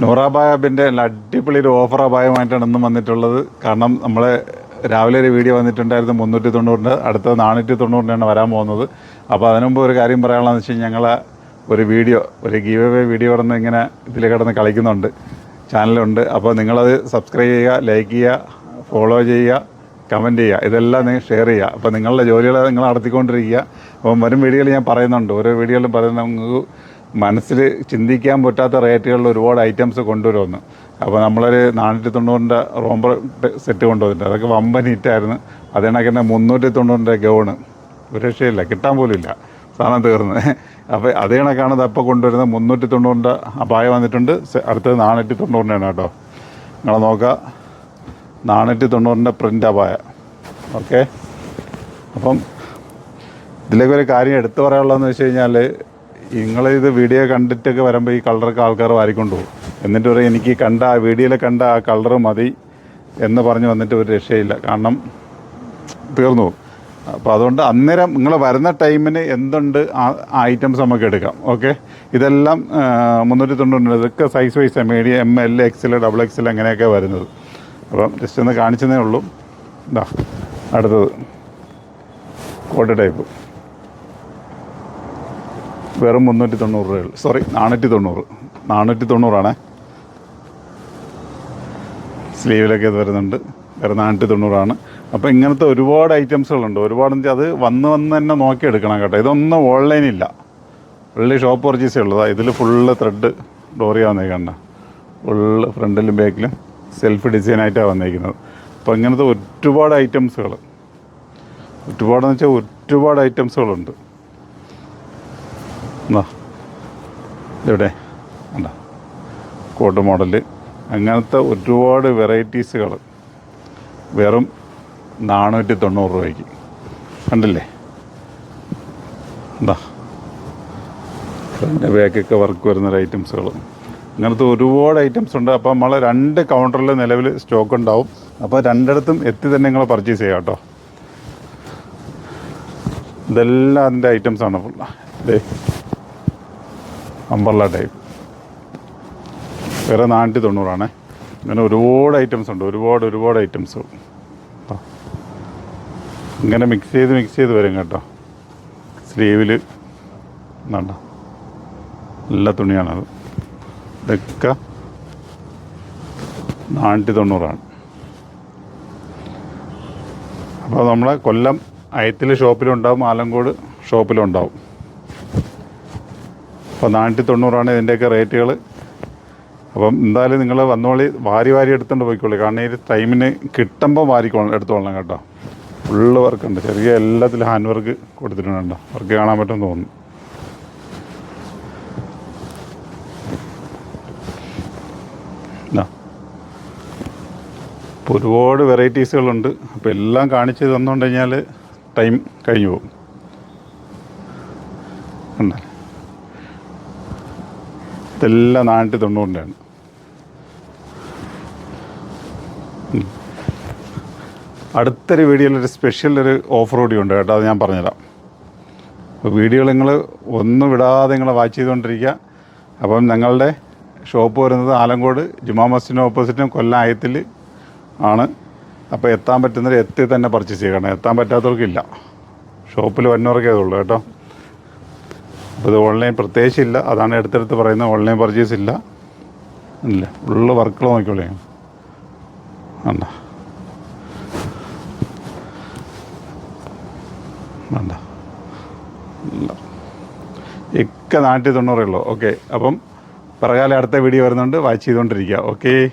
നൂറാബായബിന്റെ അടിപൊളി ഒരു ഓഫർ അപായമായിട്ടാണ് ഇന്നും വന്നിട്ടുള്ളത്. കാരണം നമ്മൾ രാവിലെ ഒരു വീഡിയോ വന്നിട്ടുണ്ടായിരുന്നു മുന്നൂറ്റി തൊണ്ണൂറിന്റെ അടുത്ത നാനൂറ്റി തൊണ്ണൂറിനാണ് വരാൻ പോകുന്നത്. അപ്പോൾ അതിനു മുമ്പ് ഒരു കാര്യം പറയാനുള്ളതെന്ന് വെച്ച് കഴിഞ്ഞാൽ ഞങ്ങൾ ഒരു വീഡിയോ ഒരു ഗീവ് അവേ വീഡിയോ കിടന്ന് ഇങ്ങനെ ഇതിൽ കിടന്ന് കളിക്കുന്നുണ്ട്. ചാനലുണ്ട്. അപ്പോൾ നിങ്ങളത് സബ്സ്ക്രൈബ് ചെയ്യുക ലൈക്ക് ചെയ്യുക ഫോളോ ചെയ്യുക കമന്റ് ചെയ്യുക. ഇതെല്ലാം നിങ്ങൾ ഷെയർ ചെയ്യുക. അപ്പോൾ നിങ്ങളുടെ ജോലികൾ നിങ്ങൾ നടത്തിക്കൊണ്ടിരിക്കുക. അപ്പം വരും വീഡിയോയിൽ ഞാൻ പറയുന്നുണ്ട്. ഓരോ വീഡിയോയിലും പറയുന്നത് നിങ്ങൾക്ക് മനസ്സിൽ ചിന്തിക്കാൻ പറ്റാത്ത റേറ്റുകളിൽ ഒരുപാട് ഐറ്റംസ് കൊണ്ടുവരുമെന്ന്. അപ്പോൾ നമ്മളൊരു നാനൂറ്റി തൊണ്ണൂറിന്റെ റോംബർ സെറ്റ് കൊണ്ടുവന്നിട്ടുണ്ട്. അതൊക്കെ വമ്പൻ ഹിറ്റായിരുന്നു അതേണക്ക് തന്നെ മുന്നൂറ്റി തൊണ്ണൂറിന്റെ ഗൗണ് ഒരു രക്ഷയില്ല. കിട്ടാൻ പോലും ഇല്ല. സാധനം തീർന്ന്. അപ്പോൾ അതേ കണക്കാണ് ഇത് അപ്പോൾ കൊണ്ടുവരുന്നത്. മുന്നൂറ്റി തൊണ്ണൂറിന്റെ അപായം വന്നിട്ടുണ്ട്. അടുത്തത് നാനൂറ്റി തൊണ്ണൂറിന്റെയാണ് കേട്ടോ. നിങ്ങൾ നോക്കുക. നാനൂറ്റി തൊണ്ണൂറിന്റെ പ്രിന്റ് അപായ. ഓക്കെ അപ്പം ഇതിലേക്ക് ഒരു കാര്യം എടുത്തു പറയാനുള്ളതെന്ന് വെച്ച് കഴിഞ്ഞാൽ നിങ്ങളിത് വീഡിയോ കണ്ടിട്ടൊക്കെ വരുമ്പോൾ ഈ കളറൊക്കെ ആൾക്കാർ വാരിക്കൊണ്ട് പോകും. എന്നിട്ട് പറയും എനിക്ക് കണ്ട ആ വീഡിയോയിൽ കണ്ട ആ കളർ മതി എന്ന് പറഞ്ഞ് വന്നിട്ട് ഒരു രക്ഷയില്ല. കാരണം തീർന്നു അപ്പോൾ അതുകൊണ്ട് അന്നേരം നിങ്ങൾ വരുന്ന ടൈമിന് എന്തുണ്ട് ആ ഐറ്റംസ് നമുക്ക് എടുക്കാം. ഓക്കെ ഇതെല്ലാം മുന്നൂറ്റി തൊണ്ണൂറ് ഇതൊക്കെ size wise medium M L XL double XL അങ്ങനെയൊക്കെ വരുന്നത്. അപ്പം ജസ്റ്റ് ഒന്ന് കാണിച്ചതേ ഉള്ളൂ. ഇതാ അടുത്തത്. കോട്ട് ടൈപ്പ് വെറും മുന്നൂറ്റി തൊണ്ണൂറ് രൂപയുള്ളൂ സോറി നാനൂറ്റി തൊണ്ണൂറ് നാനൂറ്റി തൊണ്ണൂറാണേ സ്ലീവിലൊക്കെ ഇത് വരുന്നുണ്ട്. വേറെ നാനൂറ്റി തൊണ്ണൂറാണ് അപ്പോൾ ഇങ്ങനത്തെ ഒരുപാട് ഐറ്റംസുകളുണ്ട് ഒരുപാട് അത് വന്ന് വന്ന് തന്നെ നോക്കി എടുക്കണം കേട്ടോ. ഇതൊന്നും ഓൺലൈനില്ല ഉള്ളി ഷോപ്പ് പർച്ചേസേ ഉള്ളതാ. ഇതിൽ ഫുള്ള് ത്രെഡ് ഡോറിയ വന്നേക്കണ്ട ഫുള്ള് ഫ്രണ്ടിലും ബാക്കിലും സെൽഫ് ഡിസൈനായിട്ടാണ് വന്നേക്കുന്നത്. അപ്പോൾ ഇങ്ങനത്തെ ഒരുപാട് ഐറ്റംസുകൾ ഒരുപാടെന്ന് വെച്ചാൽ ഒരുപാട് ഐറ്റംസുകളുണ്ട് എന്നാ ഇവിടെ എന്താ കോട്ട് മോഡൽ അങ്ങനത്തെ ഒരുപാട് വെറൈറ്റീസുകൾ വെറും നാനൂറ്റി തൊണ്ണൂറ് രൂപയ്ക്ക്. കണ്ടില്ലേ? എന്താ ബാക്കൊക്കെ വർക്ക് വരുന്ന ഒരു ഐറ്റംസുകൾ അങ്ങനത്തെ ഒരുപാട് ഐറ്റംസ് ഉണ്ട്. അപ്പോൾ നമ്മൾ രണ്ട് കൗണ്ടറിൽ നിലവിൽ സ്റ്റോക്ക് ഉണ്ടാവും. അപ്പോൾ രണ്ടിടത്തും എത്തി തന്നെ നിങ്ങൾ പർച്ചേസ് ചെയ്യാം കേട്ടോ. ഇതെല്ലാം അതിന്റെ ഐറ്റംസാണ് ഇതേ അമ്പർല ടൈപ്പ്. വേറെ നാനൂറ്റി തൊണ്ണൂറാണേ ഇങ്ങനെ ഒരുപാട് ഐറ്റംസ് ഉണ്ട്. ഒരുപാട് ഒരുപാട് ഐറ്റംസ് ഇങ്ങനെ മിക്സ് ചെയ്ത് മിക്സ് ചെയ്ത് വരും കേട്ടോ. സ്ലീവിൽ വേണ്ട നല്ല തുണിയാണത്. ഇതൊക്കെ നാനൂറ്റി തൊണ്ണൂറാണ് അപ്പോൾ നമ്മളെ കൊല്ലം അയത്തിൽ ഷോപ്പിലുണ്ടാവും ആലങ്കോട് ഷോപ്പിലും ഉണ്ടാവും. അപ്പോൾ നാനൂറ്റി തൊണ്ണൂറാണ് ഇതിന്റെയൊക്കെ റേറ്റുകൾ. അപ്പം എന്തായാലും നിങ്ങൾ വന്നോളി വാരി വാരി എടുത്തുകൊണ്ട് പോയിക്കോളി. കാരണം ഈ ടൈമിന് കിട്ടുമ്പോൾ വാരിക്കോളണം എടുത്തോളണം കേട്ടോ. ഫുള്ള് വർക്കുണ്ട്. ചെറിയ എല്ലാത്തിലും ഹാൻഡ് വർക്ക് കൊടുത്തിട്ടുണ്ട് വർക്ക് കാണാൻ പറ്റുമെന്ന് തോന്നുന്നു. അപ്പോൾ ഒരുപാട് വെറൈറ്റീസുകളുണ്ട്. അപ്പോൾ എല്ലാം കാണിച്ച് തന്നുകൊണ്ട് കഴിഞ്ഞാൽ ടൈം കഴിഞ്ഞു പോകും. കണ്ടോ? ഇതെല്ലാം നാനൂറ്റി തൊണ്ണൂറിന്റെയാണ്. അടുത്തൊരു വീഡിയോയിൽ ഒരു സ്പെഷ്യൽ ഒരു ഓഫർ കൂടി ഉണ്ട് കേട്ടോ അത് ഞാൻ പറഞ്ഞുതരാം. അപ്പോൾ വീഡിയോ നിങ്ങൾ ഒന്നും വിടാതെ നിങ്ങൾ വാച്ച് ചെയ്തുകൊണ്ടിരിക്കുക. അപ്പം ഞങ്ങളുടെ ഷോപ്പ് വരുന്നത് ആലങ്കോട് ജുമാ മസ്ജിദിന് ഓപ്പോസിറ്റും കൊല്ലം ആയത്തിൽ ആണ്. അപ്പോൾ എത്താൻ പറ്റുന്നവർ എത്തി തന്നെ പർച്ചേസ് ചെയ്യണം. എത്താൻ പറ്റാത്തവർക്കില്ല ഷോപ്പിൽ വന്നവർക്കേ ഉള്ളൂ കേട്ടോ. അപ്പോൾ ഇത് ഓൺലൈൻ പ്രത്യേകിച്ച് ഇല്ല അതാണ് എടുത്തെടുത്ത് പറയുന്നത്. ഓൺലൈൻ പർച്ചേസ് ഇല്ല. ഇല്ല. ഉള്ള വർക്കുകൾ നോക്കിക്കോളേ. വേണ്ട. വേണ്ട. ഇല്ല. ഒക്കെ നാട്ടിൽ തൊണ്ണൂറേ ഉള്ളൂ. ഓക്കെ അപ്പം പിറകാലം അടുത്ത വീഡിയോ വരുന്നുണ്ട്. വാച്ച് ചെയ്തുകൊണ്ടിരിക്കുക ഓക്കേ